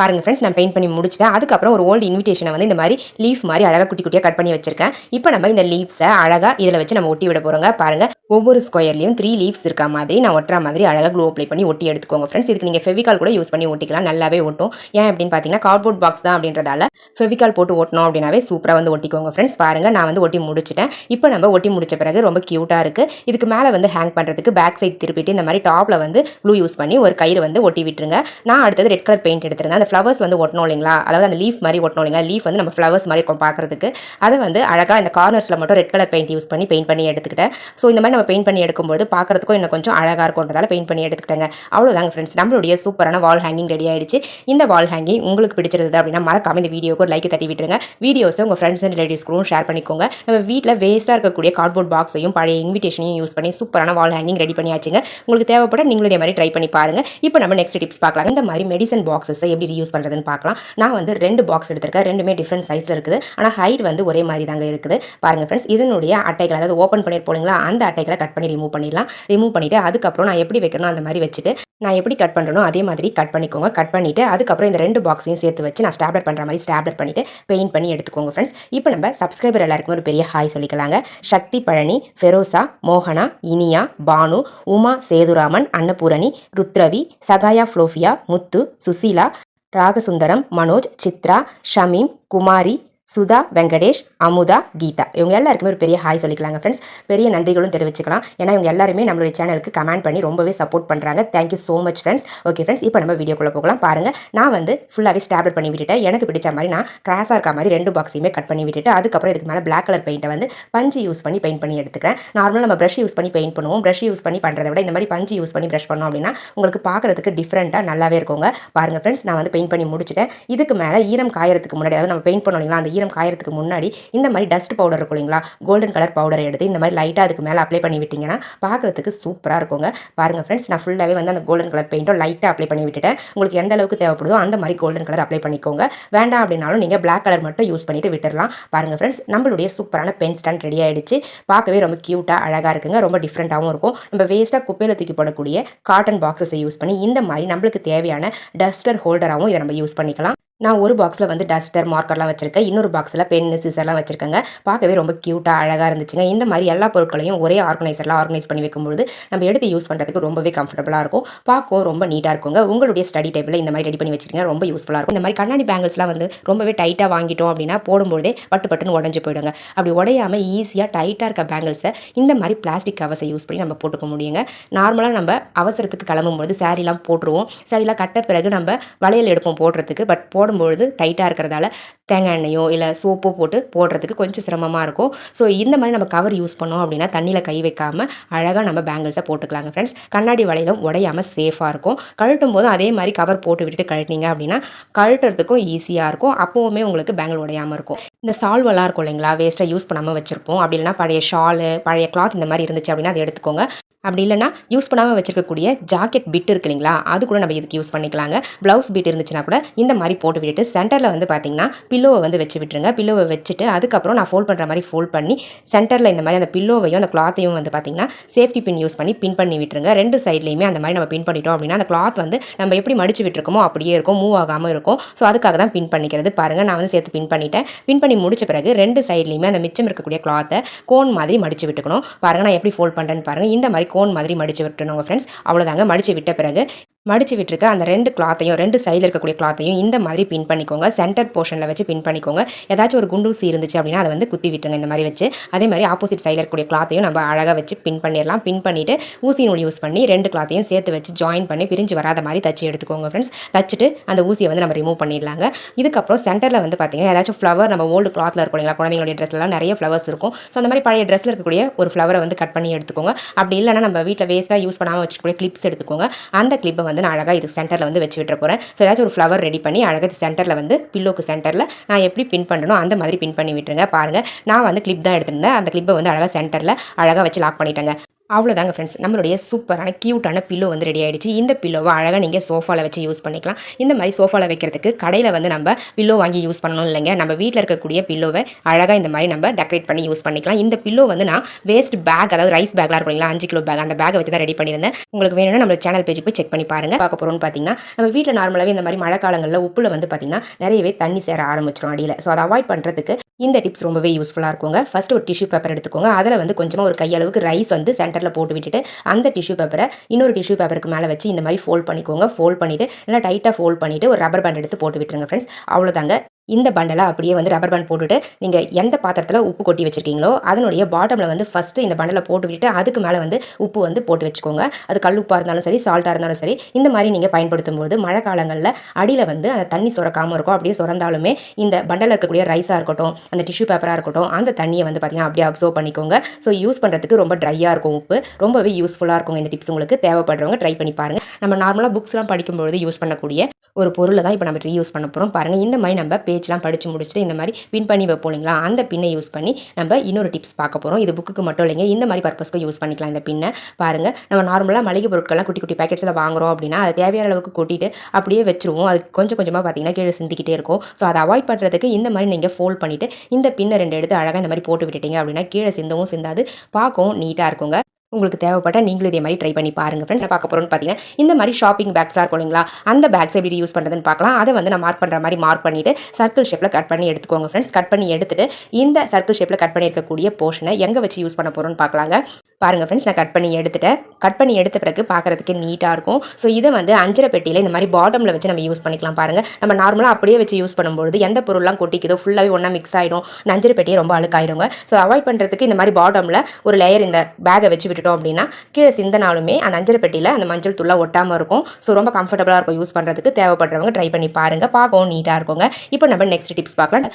பாருங்கள் ஃப்ரெண்ட்ஸ் நான் பெயிண்ட் பண்ணி முடிச்சிட்டேன். அதுக்கப்புறம் ஒரு ஓல்டு இன்விடேஷனை வந்து இந்த மாதிரி லீஃப் மாதிரி அழகாக குட்டி குட்டியாக கட் பண்ணி வச்சிருக்கேன். இப்போ நம்ம இந்த லீவ்ஸை அழகாக இதில் வச்சு நம்ம ஒட்டி விட போகிறோங்க பாருங்கள் ஒவ்வொரு ஸ்கொயர்லையும் த்ரீ லீவ்ஸ் இருக்க மாதிரி நான் ஒட்டுற மாதிரி அழகாக க்ளோ அப்ளை பண்ணி ஒட்டி எடுத்துக்கோங்க ஃப்ரெண்ட்ஸ் இதுக்கு நீங்கள் ஃபெவிகால் கூட யூஸ் பண்ணி ஒட்டிக்கலாம். நல்லாவே ஒட்டும். ஏன் அப்படின்னு பார்த்தீங்கன்னா கார்ட்போர்ட் பாக்ஸ் தான் அப்படின்றதால ஃபெவிகால் போட்டு ஒட்டணும் அப்படின்னாவே சூப்பராக வந்து ஒட்டிக்கோங்க ஃப்ரெண்ட்ஸ் பாருங்கள் நான் வந்து ஒட்டி முடிச்சிட்டேன். இப்போ நம்ம ஒட்டி முடிச்ச பிறகு ரொம்ப க்யூட்டாக இருக்குது இதுக்கு மேலே வந்து ஹேங் பண்ணுறதுக்கு பேக் சைட் திருப்பிட்டு இந்த மாதிரி டாப்பில் வந்து க்ளூ யூஸ் பண்ணி ஒரு கயிறு வந்து ஒட்டி விட்டுருங்க. நான் அடுத்தது ரெட் கலர் பெயிண்ட் எடுத்திருந்தேன். அந்த ஃப்ளவர்ஸ் வந்து ஒட்டணும் இல்லைங்களா? அதாவது அந்த லீஃப் மாதிரி ஒட்டணும் இல்லைங்களா? லீஃப் வந்து நம்ம ஃப்ளவர்ஸ் மாதிரி இருக்கும் பார்க்குறதுக்கு. அதை வந்து அழகாக இந்த கார்னர்ஸில் மட்டும் ரெட் கலர் பெயிண்ட் யூஸ் பண்ணி பெயிண்ட் பண்ணி எடுத்துக்கிட்டேன். ஸோ இந்த மாதிரி நம்ம பெயிண்ட் பண்ணி எடுக்கும்போது பார்க்குறதுக்கும் இன்னும் கொஞ்சம் அழகாக இருக்கும்ன்றதால பெயிண்ட் பண்ணி எடுத்துக்கிட்டேங்க. அவ்வளோதாங்க ஃப்ரெண்ட்ஸ் நம்மளுடைய சூப்பரான வால் ஹேங்கிங் ரெடி ஆயிடுச்சு. இந்த வால் ஹேங்கிங் உங்களுக்கு பிடிச்சிருந்தது அப்படின்னா மறக்காம இந்த வீடியோக்கு ஒரு லைக் தட்டி விட்டுருங்க. வீடியோஸை உங்கள் ஃப்ரெண்ட்ஸ் அண்ட் ரிலேட்டிவ்ஸ்க்கும் ஷேர் பண்ணிக்கோங்க. நம்ம வீட்டில் வேஸ்ட்டாக இருக்கக்கூடிய கார்ட்போர்ட் பாக்ஸையும் பழைய இன்விடேஷனையும் யூஸ் பண்ணி சூப்பரான வால் ஹேங்கிங் ரெடி பண்ணியாச்சுங்க. உங்களுக்கு தேவைப்பட நீங்களும் இதே மாதிரி ட்ரை பண்ணி பாருங்க. இப்போ நம்ம நெக்ஸ்ட் டிப்ஸ் பார்க்கலாம். இந்த மாதிரி மெடிசன் பாக்ஸஸை எப்படி யூஸ் பண்ணுறதுன்னு பார்க்கலாம். நான் வந்து ரெண்டு பாக்ஸ் எடுத்திருக்கேன். ரெண்டுமே டிஃப்ரெண்ட் சைஸில் இருக்குது. ஆனால் ஹைட் வந்து ஒரே மாதிரி தாங்க இருக்குது. பாருங்கள் ஃப்ரெண்ட்ஸ் இதனுடைய அட்டைகள் அதாவது ஓப்பன் பண்ணியிருப்போங்களா அந்த அட்டைகளை கட் பண்ணி ரிமூவ் பண்ணிடலாம். ரிமூவ் பண்ணிவிட்டு அதுக்கப்புறம் நான் எப்படி வைக்கணும் அந்த மாதிரி வச்சுட்டு நான் எப்படி கட் பண்ணுறனோ அதே மாதிரி கட் பண்ணிக்கோங்க. கட் பண்ணிவிட்டு அதுக்கப்புறம் இந்த ரெண்டு பாக்ஸையும் சேர்த்து வச்சு நான் ஸ்டாப்லர் பண்ணுற மாதிரி ஸ்டாப்லர் பண்ணிவிட்டு பெயிண்ட் பண்ணி எடுத்துக்கோங்க ஃப்ரெண்ட்ஸ் இப்போ நம்ம சப்ஸ்கிரைபர் எல்லாருக்கும் ஒரு பெரிய ஹாய் சொல்லிக்கலாங்க. சக்தி பழனி ஃபெரோசா மோகனா இனியா பானு உமா சேதுராமன் அன்னபூரணி ருத்ரவி சகாயா ஃப்ளோஃபியா முத்து சுசீலா ராகசுந்தரம் மனோஜ் சித்ரா ஷமீம் குமாரி சுதா வெங்கடேஷ் அமுதா கீதா. இவங்க எல்லாருக்குமே ஒரு பெரிய ஹாய் சொல்லிக்கலாங்க ஃப்ரெண்ட்ஸ் பெரிய நன்றிகளும் தெரிவிச்சுக்கலாம். ஏன்னா இவங்க எல்லாருமே நம்மளுடைய சேனலுக்கு கமெண்ட் பண்ணி ரொம்பவே சப்போர்ட் பண்ணுறாங்க thank you so much friends okay friends இப்போ நம்ம வீடியோக்குள்ளே போகலாம். பாருங்கள் நான் வந்து ஃபுல்லாகவே ஸ்டாப்லெட் பண்ணி விட்டுட்டேன். எனக்கு பிடிச்ச மாதிரி நான் கிராஸாக இருக்க மாதிரி ரெண்டு பாக்ஸையுமே கட் பண்ணி விட்டுட்டு அதுக்கப்புறம் இதுக்கு மேலே பிளாக் கலர் பெயிண்ட்டை வந்து பஞ்சு யூஸ் பண்ணி பெயிண்ட் பண்ணி எடுத்துக்கிறேன். நார்மலாக நம்ம ப்ரஷ் யூஸ் பண்ணி பெயிண்ட் பண்ணுவோம். ப்ரஷ் யூஸ் பண்ணி பண்ணுறத விட இந்த மாதிரி பஞ்சு யூஸ் பண்ணி ப்ரஷ் பண்ணோம் அப்படின்னா உங்களுக்கு பார்க்குறதுக்கு டிஃப்ரெண்ட்டாக நல்லாவே இருக்குங்க. பாருங்கள் ஃப்ரெண்ட்ஸ் நான் வந்து பெயிண்ட் பண்ணி முடிச்சுட்டேன். இதுக்கு மேலே ஈரம் காயறதுக்கு முன்னாடி அதாவது நம்ம பெயிண்ட் பண்ணோம் அந்த ஈரம் காயறதுக்கு முன்னாடி இந்த மாதிரி டஸ்ட் பவுடர் இருக்கும் இல்லைங்களா? கோல்டன் கலர் பவுடரை எடுத்து இந்த மாதிரி லைட்டாக அதுக்கு மேலே அப்ளை பண்ணி விட்டிங்கன்னா பார்க்குறதுக்கு சூப்பராக இருக்குங்க. பாருங்கள் ஃப்ரெண்ட்ஸ் நான் ஃபுல்லாகவே வந்து அந்த கோல்டன் கலர் பெயிண்ட்டும் லைட்டாக அப்ளை பண்ணி விட்டுட்டேன். உங்களுக்கு எந்த அளவுக்கு தேவைப்படுதோ அந்த மாதிரி கோல்டன் கலர் அப்ளை பண்ணிக்கோங்க. வேண்டாம் அப்படின்னாலும் நீங்கள் பிளாக் கலர் மட்டும் யூஸ் பண்ணிட்டு விட்டுடலாம் பாருங்கள் ஃப்ரெண்ட்ஸ் நம்மளுடைய சூப்பரான பென் ஸ்டாண்ட் ரெடி ஆகிடுச்சு பார்க்கவே ரொம்ப க்யூட்டாக அழகாக இருக்குங்க. ரொம்ப டிஃப்ரெண்ட்டாகவும் இருக்கும். நம்ம வேஸ்ட்டாக குப்பையில் தூக்கி போடக்கூடிய காட்டன் பாக்ஸஸை யூஸ் பண்ணி இந்த மாதிரி நம்மளுக்கு தேவையான டஸ்டர் ஹோல்டராகவும் இதை நம்ம யூஸ் பண்ணிக்கலாம். நான் ஒரு பாக்ஸில் வந்து டஸ்டர் மார்க்கர்லாம் வச்சுருக்கேன். இன்னொரு பாக்ஸில் பென்னு சிசர்லாம் வச்சுருக்கேங்க. பார்க்கவே ரொம்ப க்யூட்டாக அழகாக இருந்துச்சுங்க. இந்த மாதிரி எல்லா பொருட்களையும் ஒரே ஆர்கனைசரில் ஆர்கனைஸ் பண்ணி வைக்கும்பொழுது நம்ம எடுத்து யூஸ் பண்ணுறதுக்கு ரொம்பவே கம்ஃபர்டபுளாக இருக்கும். பார்க்கவும் ரொம்ப நீட்டாக இருக்குங்க. உங்களுடைய ஸ்டடி டேபிளில் இந்த மாதிரி ரெடி பண்ணி வச்சிருக்கீங்க ரொம்ப யூஸ்ஃபுல்லாக இருக்கும். இந்த மாதிரி கண்ணாடி பேங்கிள்ஸ்லாம் வந்து ரொம்பவே டைட்டாக வாங்கிட்டோம் அப்படின்னா போடும்போதே பட்டு பட்டுன்னு உடஞ்சி போயிடுங்க. அப்படி உடையாமல் ஈஸியாக டைட்டாக இருக்க பேங்கிள்ஸை இந்த மாதிரி பிளாஸ்டிக் கவர்ஸை யூஸ் பண்ணி நம்ம போட்டுக்க முடியுங்க. நார்மலாக நம்ம அவசரத்துக்கு கிளம்பும்போது சாரீலாம் போட்டுருவோம். சாரீலாம் கட்ட பிறகு நம்ம வளையல் எடுப்போம் போடுறதுக்கு. பட் போட போடும்பொழுது டைட்டாக இருக்கிறதால தேங்காய் எண்ணெயோ இல்லை சோப்போ போட்டு போடுறதுக்கு கொஞ்சம் சிரமமாக இருக்கும். ஸோ இந்த மாதிரி நம்ம கவர் யூஸ் பண்ணோம் அப்படின்னா தண்ணியில் கை வைக்காமல் அழகாக நம்ம பேங்கிள்ஸை போட்டுக்கலாங்க ஃப்ரெண்ட்ஸ் கண்ணாடி வளையலும் உடையாமல் சேஃபாக இருக்கும். கழட்டும் போதும் அதே மாதிரி கவர் போட்டு விட்டுட்டு கழட்டினீங்க அப்படின்னா கழட்டுறதுக்கும் ஈஸியாக இருக்கும். அப்போவுமே உங்களுக்கு பேங்கிள் உடையாமல் இருக்கும். இந்த சால்வெல்லாம் இருக்கும் இல்லைங்களா? வேஸ்ட்டாக யூஸ் பண்ணாமல் வச்சுருப்போம். அப்படி இல்லைனா பழைய ஷாலு பழைய கிளாத் இந்த மாதிரி இருந்துச்சு அப்படின்னா அதை எடுத்துக்கோங்க. அப்படி இல்லைனா யூஸ் பண்ணாமல் வச்சுருக்கக்கூடிய ஜாக்கெட் பிட் இருக்கு இல்லைங்களா? அது கூட நம்ம இதுக்கு யூஸ் பண்ணிக்கலாங்க. ப்ளவுஸ் பிட் இருந்துச்சுன்னா கூட இந்த மாதிரி போட்டு விட்டுட்டு சென்டரில் வந்து பார்த்தீங்கன்னா பில்லோவை வந்து வச்சு விட்டுருங்க. பில்லோவை வச்சுட்டு அதுக்கப்புறம் நான் ஃபோல்ட் பண்ணுற மாதிரி ஃபோல்ட் பண்ணி சென்டரில் இந்த மாதிரி அந்த பில்லோவையும் அந்த கிளாத்தையும் வந்து பார்த்தீங்கன்னா சேஃப்டி பின் யூஸ் பண்ணி பின் பண்ணி விட்டுருங்க. ரெண்டு சைட்லேயுமே அந்த மாதிரி நம்ம பின் பண்ணிட்டோம் அப்படின்னா அந்த கிளாத் வந்து நம்ம எப்படி மடிச்சு விட்டுருக்கோமோ அப்படியே இருக்கும் மூவ் ஆகாமல் இருக்கும். ஸோ அதுக்காக தான் பின் பண்ணிக்கிறது. பாருங்கள் நான் வந்து சேர்த்து பின் பண்ணிட்டேன். பின் பண்ணி முடிச்ச பிறகு ரெண்டு சைட்லேயுமே அந்த மிச்சம் இருக்கக்கூடிய கிளாத்தை கோன் மாதிரி மடிச்சு விட்டுக்கணும். பாருங்கள் நான் எப்படி ஃபோல்ட் பண்ணுறேன்னு பாருங்கள் இந்த மாதிரி கோன் மாதிரி மடித்து விட்டுணுங்க ஃப்ரெண்ட்ஸ் அவ்வளோதாங்க மடித்து விட்ட பிறகு. மடித்து விட்டுருக்க அந்த ரெண்டு கிளாத்தையும் ரெண்டு சைடில் இருக்கக்கூடிய கிளாத்தையும் இந்த மாதிரி பின் பண்ணிக்கோங்க. சென்டர் போர்ஷனில் வச்சு பின் பண்ணிக்கோங்க. ஏதாச்சும் ஒரு குண்டூசி இருந்துச்சு அப்படின்னா அதை வந்து குத்தி விட்டுருங்க இந்த மாதிரி வச்சு. அதே மாதிரி ஆப்போசிட் சைடில் இருக்கக்கூடிய கிளாத்தையும் நம்ம அழகாக வச்சு பின் பண்ணிடலாம். பின் பண்ணிவிட்டு ஊசி நூல் யூஸ் பண்ணி ரெண்டு கிளாத்தையும் சேர்த்து வச்சு ஜாயின் பண்ணி பிரிஞ்சு வராத மாதிரி தச்சு எடுத்துக்கோங்க ஃப்ரெண்ட்ஸ் தச்சுட்டு அந்த ஊசியை வந்து நம்ம ரிமூவ் பண்ணிடலாங்க. இதுக்கப்புறம் சென்டரில் வந்து பார்த்தீங்கன்னா ஏதாச்சும் ஃப்ளவர் நம்ம ஓல்டு கிளாத்தில் இருக்கும் இல்லைங்களா குழந்தைங்களுடைய ட்ரெஸ்லாம் நிறைய ஃப்ளவர்ஸ் இருக்கும். ஸோ அந்த மாதிரி பழைய ட்ரெஸ்ஸில் இருக்கக்கூடிய ஒரு ஃப்ளவரை வந்து கட் பண்ணி எடுத்துக்கோங்க. அப்படி இல்லைனா நம்ம வீட்டில் வேஸ்ட்டாக யூஸ் பண்ணாமல் வச்சுக்கூடிய கிளிப்ஸ் எடுத்துக்கோங்க. அந்த கிளிப்பை வந்து நான் அழகாக இது சென்டரில் வந்து வச்சு விட்டுற போகிறேன் ஸோ ஏதாச்சும் ஒரு ஃப்ளவர் ரெடி பண்ணி அழகாக இது சென்டரில் வந்து பில்லோக்கு சென்டரில் நான் எப்படி பின் பண்ணணும் அந்த மாதிரி பின் பண்ணி விட்டுருங்க. பாருங்கள் நான் வந்து கிளிப் தான் எடுத்திருந்தேன். அந்த கிளிப்பை வந்து அழகாக சென்டரில் அழகாக வச்சு லாக் பண்ணிட்டேங்க. அவ்வளோதாங்க ஃப்ரெண்ட்ஸ் நம்மளுடைய சூப்பரான க்யூட்டான பில்லோ வந்து ரெடி ஆகிடுச்சு இந்த பில்லோவை அழகாக நீங்கள் சோஃபாவில் வச்சு யூஸ் பண்ணிக்கலாம். இந்த மாதிரி சோஃபாவில் வைக்கிறதுக்கு கடையில் வந்து நம்ம பில்லோ வாங்கி யூஸ் பண்ணணும் இல்லைங்க. நம்ம வீட்டில் இருக்கக்கூடிய பில்லோவை அழகாக இந்த மாதிரி நம்ம டெக்கரேட் பண்ணி யூஸ் பண்ணிக்கலாம். இந்த பில்லோ வந்து நான் வேஸ்ட் பேக் அதாவது ரைஸ் பேக்லாம் இருக்கும் இல்லைங்களா அஞ்சு கிலோ பேக் அந்த பேக்கை வச்சு தான் ரெடி பண்ணியிருந்தேன். உங்களுக்கு வேணும்னா நம்ம சேனல் பேஜுக்கு போய் செக் பண்ணி பாருங்கள் பார்க்க போகிறோம்னு பார்த்தீங்கன்னா நம்ம வீட்டில் நார்மலாகவே இந்த மாதிரி மழை காலங்களில் உப்பில் வந்து பார்த்திங்கன்னா நிறையவே தண்ணி சேர ஆரம்பிச்சிடும் அடியில். ஸோ அதை அவாய்ட் பண்ணுறதுக்கு இந்த டிப்ஸ் ரொம்பவே யூஸ்ஃபுல்லாக இருக்குங்க. ஃபஸ்ட் ஒரு டிஷ்யூ பேப்பர் எடுத்துக்கோங்க. அதில் வந்து கொஞ்சமாக ஒரு கையளவுக்கு ரைஸ் வந்து சென்டரில் போட்டு விட்டுட்டு அந்த டிஷ்யூ பேப்பரை இன்னொரு டிஷ்யூ பேப்பருக்கு மேலே வச்சு இந்த மாதிரி ஃபோல்ட் பண்ணிக்கோங்க. ஃபோல்ட் பண்ணிவிட்டு நல்லா டைட்டாக ஃபோல்ட் பண்ணிவிட்டு ஒரு ரப்பர் பேண்ட் எடுத்து போட்டு விட்டுருங்க ஃப்ரெண்ட்ஸ் அவ்வளோதாங்க இந்த பண்டலை அப்படியே வந்து ரப்பர் பேண்ட் போட்டுட்டு நீங்கள் எந்த பாத்திரத்தில் உப்பு கொட்டி வச்சுருக்கீங்களோ அதனுடைய பாட்டமில் வந்து ஃபஸ்ட்டு இந்த பண்டலை போட்டு விட்டுட்டு அதுக்கு மேலே வந்து உப்பு வந்து போட்டு வச்சுக்கோங்க. அது கல் உப்பாக இருந்தாலும் சரி சால்ட்டாக இருந்தாலும் சரி இந்த மாதிரி நீங்கள் பயன்படுத்தும் போது மழை காலங்களில் அடியில் வந்து அந்த தண்ணி சுரக்காமல் இருக்கும். அப்படியே சுரந்தாலுமே இந்த பண்டலில் இருக்கக்கூடிய ரைஸாக இருக்கட்டும் அந்த டிஷ்யூ பேப்பராக இருக்கட்டும் அந்த தண்ணியை வந்து பார்த்திங்கன்னா அப்படியே அப்சர்வ் பண்ணிக்கோங்க. ஸோ யூஸ் பண்ணுறதுக்கு ரொம்ப ட்ரையாக இருக்கும் உப்பு. ரொம்பவே யூஸ்ஃபுல்லாக இருக்கும் இந்த டிப்ஸ் உங்களுக்கு. தேவைப்படுறவங்க ட்ரை பண்ணி பாருங்கள் நம்ம நார்மலாக புக்ஸ்லாம் படிக்கும்பொழுது யூஸ் பண்ணக்கூடிய ஒரு பொருளை தான் இப்போ நம்ம ரீயூஸ் பண்ண போகிறோம் பாருங்கள் இந்த மாதிரி நம்ம பேஜ்லாம் படித்து முடிச்சுட்டு இந்த மாதிரி பின் பண்ணி வைப்போம் இல்லைங்களா? அந்த பின்னை யூஸ் பண்ணி நம்ம இன்னொரு டிப்ஸ் பார்க்க போகிறோம் இது புக்குக்கு மட்டும் இல்லைங்க. இந்த மாதிரி பர்பஸ்க்கு யூஸ் பண்ணிக்கலாம் இந்த பின்னை. பாருங்கள் நம்ம நார்மலாக மளிகை பொருட்கள்லாம் குட்டி குட்டி பேக்கெட்ஸில் வாங்குறோம் அப்படின்னா அது தேவையான அளவுக்கு கொட்டிட்டு அப்படியே வச்சுருவோம். அது கொஞ்சம் கொஞ்சமாக பார்த்தீங்கன்னா கீழே சிந்திக்கிட்டே இருக்கும். ஸோ அதை அவாய்ட் பண்ணுறதுக்கு இந்த மாதிரி நீங்கள் ஃபோல்ட் பண்ணிவிட்டு இந்த பின்னை ரெண்டு எடுத்து அழகாக இந்த மாதிரி போட்டு விட்டுட்டீங்க அப்படின்னா கீழே சிந்தவும் சிந்தாது. பார்க்கவும் நீட்டாக இருக்குங்க. உங்களுக்கு தேவைப்பட்ட நீங்களும் இதே மாதிரி ட்ரை பண்ணி பாருங்க ஃப்ரெண்ட்ஸ் பார்க்க போகிறோன்னு பார்த்தீங்கன்னா இந்த மாதிரி ஷாப்பிங் பேக்ஸ்லாம் இருக்கும் இல்லைங்களா? அந்த பேக்ஸ் எப்படி யூஸ் பண்ணுறதுன்னு பார்க்கலாம். அதை வந்து நான் மார்க் பண்ணுற மாதிரி மார்க் பண்ணிவிட்டு சர்க்கிள் ஷேப்பில் கட் பண்ணி எடுத்துக்கோங்க ஃப்ரெண்ட்ஸ் கட் பண்ணி எடுத்துட்டு இந்த சர்க்கிள் ஷேப்பில் கட் பண்ணி இருக்கக்கூடிய போர்ஷனை எங்கே வச்சு யூஸ் பண்ண போகிறோன்னு பார்க்கலாங்க. பாருங்கள் ஃப்ரெண்ட்ஸ் நான் கட் பண்ணி எடுத்துட்டேன். கட் பண்ணி எடுத்த பிறகு பார்க்குறதுக்கு நீட்டாக இருக்கும். ஸோ இதை வந்து அஞ்சரை பெட்டியில் இந்த மாதிரி பாட்டமில் வச்சு நம்ம யூஸ் பண்ணிக்கலாம் பாருங்கள் நம்ம நார்மலாக அப்படியே வச்சு யூஸ் பண்ணும்போது எந்த பொருள்லாம் கொட்டிக்குதோ ஃபுல்லாகவே ஒன்றா மிக்ஸ் ஆகிடும் இந்த அஞ்சரை பெட்டியை ரொம்ப அழுக்காயிடுங்க. ஸோ அவாய்ட் பண்ணுறதுக்கு இந்த மாதிரி பாட்டமில் ஒரு லேயர் இந்த பேக்கை வச்சு விட்டுட்டோம் அப்படின்னா கீழே சிந்தனாலுமே அந்த அஞ்சரை பெட்டியில் அந்த மஞ்சள் தூளாக ஒட்டாமல் இருக்கும். ஸோ ரொம்ப கம்ஃபர்டபுளாக இருக்கும் யூஸ் பண்ணுறதுக்கு தேவைப்படுறவங்க ட்ரை பண்ணி பாருங்கள் பார்க்கவும் நீட்டாக இருக்குங்க. இப்போ நம்ம நெக்ஸ்ட் டிப்ஸ் பார்க்கலாம்.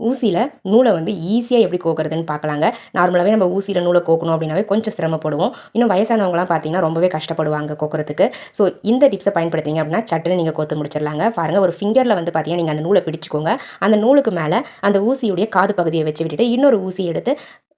ஊசியில் நூலை வந்து ஈஸியாக எப்படி கோக்குறதுன்னு பார்க்கலாங்க. நார்மலாகவே நம்ம ஊசியில் நூலை கோக்கணும் அப்படின்னாவே கொஞ்சம் சிரமப்படுவோம். இன்னும் வயசானவங்களாம் பார்த்தீங்கன்னா ரொம்பவே கஷ்டப்படுவாங்க கோக்குறதுக்கு. ஸோ இந்த டிப்ஸை பயன்படுத்திங்க அப்படின்னா சட்டுன்னு நீங்கள் கோத்து முடிச்சிடலாங்க. பாருங்கள் ஒரு ஃபிங்கரில் வந்து பார்த்தீங்கன்னா நீங்கள் அந்த நூலை பிடிச்சிக்கோங்க. அந்த நூலுக்கு மேலே அந்த ஊசியுடைய காது பகுதியை வச்சு விட்டுட்டு இன்னொரு ஊசி எடுத்து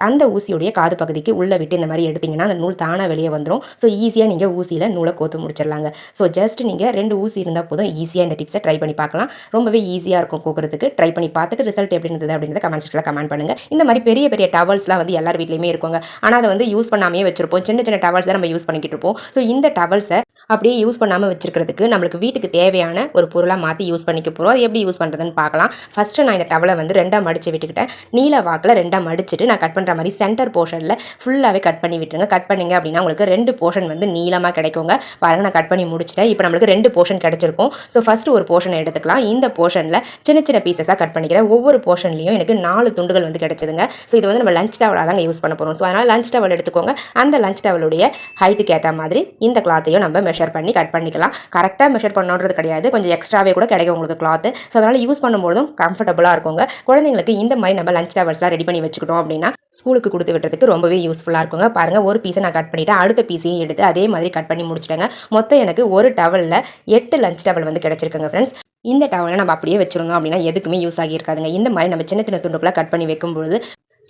அந்த ஊசியுடைய காது பகுதிக்கு உள்ளே விட்டு இந்த மாதிரி எடுத்திங்கன்னா அந்த நூல் தானாக வெளியே வந்துடும் ஸோ ஈஸியாக நீங்கள் ஊசியில் நூலை கோத்து முடிச்சிடலாங்க. ஸோ ஜஸ்ட் நீங்கள் ரெண்டு ஊசி இருந்தால் போதும். ஈஸியாக இந்த டிப்ஸை ட்ரை பண்ணி பார்க்கலாம். ரொம்பவே ஈஸியாக இருக்கும் கோக்குறதுக்கு. ட்ரை பண்ணி பார்த்துட்டு ரிசல்ட் எப்படி அப்படின்றது அப்படின்றத கமெண்ட் செக்ஷனில் கமெண்ட் பண்ணுங்கள் இந்த மாதிரி பெரிய பெரிய டவல்ஸ்லாம் வந்து எல்லார் வீட்லேயுமே இருக்குங்க. ஆனால் அதை வந்து யூஸ் பண்ணாமே வச்சிருப்போம். சின்ன சின்ன டவல்ஸ் தான் நம்ம யூஸ் பண்ணிக்கிட்டு இருப்போம். ஸோ இந்த டவல்ஸை அப்படியே யூஸ் பண்ணாமல் வச்சுருக்கிறதுக்கு நம்மளுக்கு வீட்டுக்கு தேவையான ஒரு பொருளாக மாற்றி யூஸ் பண்ணிக்க போகிறோம் அது எப்படி யூஸ் பண்ணுறதுன்னு பார்க்கலாம். ஃபஸ்ட்டு நான் இந்த டவலை வந்து ரெண்டாக மடித்து விட்டுக்கிட்டேன். நீல வாக்கில் ரெண்டாக மடிச்சுட்டு நான் கட் பண்ணுற மாதிரி சென்டர் போர்ஷனில் ஃபுல்லாகவே கட் பண்ணி விட்டுருங்க. கட் பண்ணிங்க அப்படின்னா உங்களுக்கு ரெண்டு போர்ஷன் வந்து நீளமாக கிடைக்குங்க. பாருங்கள் நான் கட் பண்ணி முடிச்சிட்டேன். இப்போ நம்மளுக்கு ரெண்டு போர்ஷன் கிடச்சிருக்கும். ஸோ ஃபஸ்ட்டு ஒரு போர்ஷனை எடுத்துக்கலாம். இந்த போர்ஷனில் சின்ன சின்ன பீசஸாக கட் பண்ணிக்கிறேன். ஒவ்வொரு போர்ஷன்லையும் எனக்கு நாலு துண்டுகள் வந்து கிடச்சிதுங்க. ஸோ இது வந்து நம்ம லஞ்ச் டவலாக தாங்க யூஸ் பண்ண போகிறோம் ஸோ அதனால் லஞ்ச் டவல் எடுத்துக்கோங்க. அந்த லஞ்ச் டவலுடைய ஹைட்டுக்கு ஏற்ற மாதிரி இந்த கிளாத்தையும் நம்ம மெஷர் மெஷர் பண்ணி கட் பண்ணிக்கலாம். கரெக்டாக மெஷர் பண்ணணுன்றது கிடையாது. கொஞ்சம் எக்ஸ்ட்ராவே கூட கிடைக்கும் உங்களுக்கு கிளாத்து ஸோ அதனால் யூஸ் பண்ணும்போதும் கம்ஃபர்டபுளாக இருக்குங்க. குழந்தைங்களுக்கு இந்த மாதிரி நம்ம லஞ்ச் டவர்ஸ்லாம் ரெடி பண்ணி வச்சுக்கிட்டோம் அப்படின்னா ஸ்கூலுக்கு கொடுத்து விட்டுறதுக்கு ரொம்பவே யூஸ்ஃபுல்லாக இருக்குங்க. பாருங்கள் ஒரு பீஸை நான் கட் பண்ணிவிட்டேன் அடுத்த பீஸையும் எடுத்து அதே மாதிரி கட் பண்ணி முடிச்சிட்டேங்க. மொத்தம் எனக்கு ஒரு டவலில் எட்டு லஞ்ச் டவல் வந்து கிடச்சிருக்குங்க ஃப்ரெண்ட்ஸ் இந்த டவலை நம்ம அப்படியே வச்சிருந்தோம் அப்படின்னா எதுக்குமே யூஸ் ஆகியிருக்காதுங்க. இந்த மாதிரி நம்ம சின்ன சின்ன துண்டுக்குள்ள கட் பண்ணி வைக்கும்பொழுது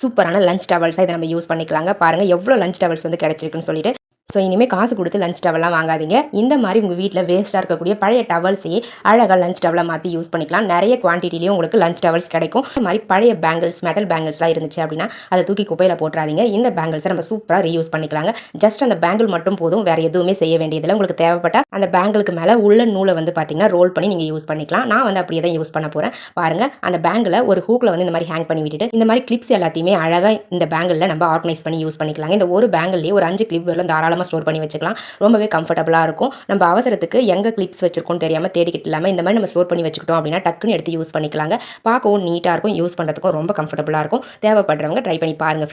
சூப்பரான லஞ்ச் டவல்ஸாக இதை நம்ம யூஸ் பண்ணிக்கலாங்க. பாருங்கள் எவ்வளோ லஞ்ச் டவல்ஸ் வந்து கிடச்சிருக்குன்னு சொல்லிட்டு ஸோ இனிமேல் காசு கொடுத்து லஞ்ச் டவல்லாம் வாங்காதீங்க. இந்த மாதிரி உங்கள் வீட்டில் வேஸ்ட்டாக இருக்கக்கூடிய பழைய டவல்ஸையே அழகாக லஞ்ச் டவலாக மாற்றி யூஸ் பண்ணிக்கலாம். நிறைய குவான்டிட்டிலையும் உங்களுக்கு லஞ்ச் டவல்ஸ் கிடைக்கும். இந்த மாதிரி பழைய பேங்கிள்ஸ் மெட்டல் பேங்கிள்ஸ்லாம் இருந்துச்சு அப்படின்னா அதை தூக்கி குப்பையில் போட்டுறாதீங்க. இந்த பேங்கிள்ஸை நம்ம சூப்பராக ரீயூஸ் பண்ணிக்கலாங்க. ஜஸ்ட் அந்த பேங்கிள் மட்டும் போதும். வேறு எதுவுமே செய்ய வேண்டியதில்லை. உங்களுக்கு தேவைப்பட்ட அந்த பேங்கிளுக்கு மேலே உள்ள நூலை வந்து பார்த்தீங்கன்னா ரோல் பண்ணி நீங்கள் யூஸ் பண்ணிக்கலாம். நான் வந்து அப்படியே தான் யூஸ் பண்ண போகிறேன் பாருங்கள் அந்த பேங்கில் ஒரு ஹூக்கில் வந்து இந்த மாதிரி ஹேங் பண்ணி விட்டுட்டு இந்த மாதிரி கிளிப்ஸ் எல்லாத்தையுமே அழகாக இந்த பேங்கிளில் நம்ம ஆர்கனைஸ் பண்ணி யூஸ் பண்ணிக்கலாங்க. இந்த ஒரு பேங்கிள்லேயே ஒரு அஞ்சு கிளிப் வரலாம் நம்ம ஸ்டோர் பண்ணி வச்சுக்கலாம். ரொம்பவே கம்ஃபர்டபுளாக இருக்கும். நம்ம அவசரத்துக்கு எங்கே கிளிப்ஸ் வச்சிருக்கோம்னு தெரியாமல் தேடிக்கிட்டு இல்லாமல் இந்த மாதிரி நம்ம ஸ்டோர் பண்ணி வச்சுக்கிட்டோம் அப்படின்னா டக்குன்னு எடுத்து யூஸ் பண்ணிக்கலாங்க. பார்க்கவும் நீட்டாக இருக்கும். யூஸ் பண்ணுறதுக்கும் ரொம்ப கம்ஃபர்டபுளாக இருக்கும். தேவைப்படுறவங்க ட்ரை பண்ணி பாருங்கள்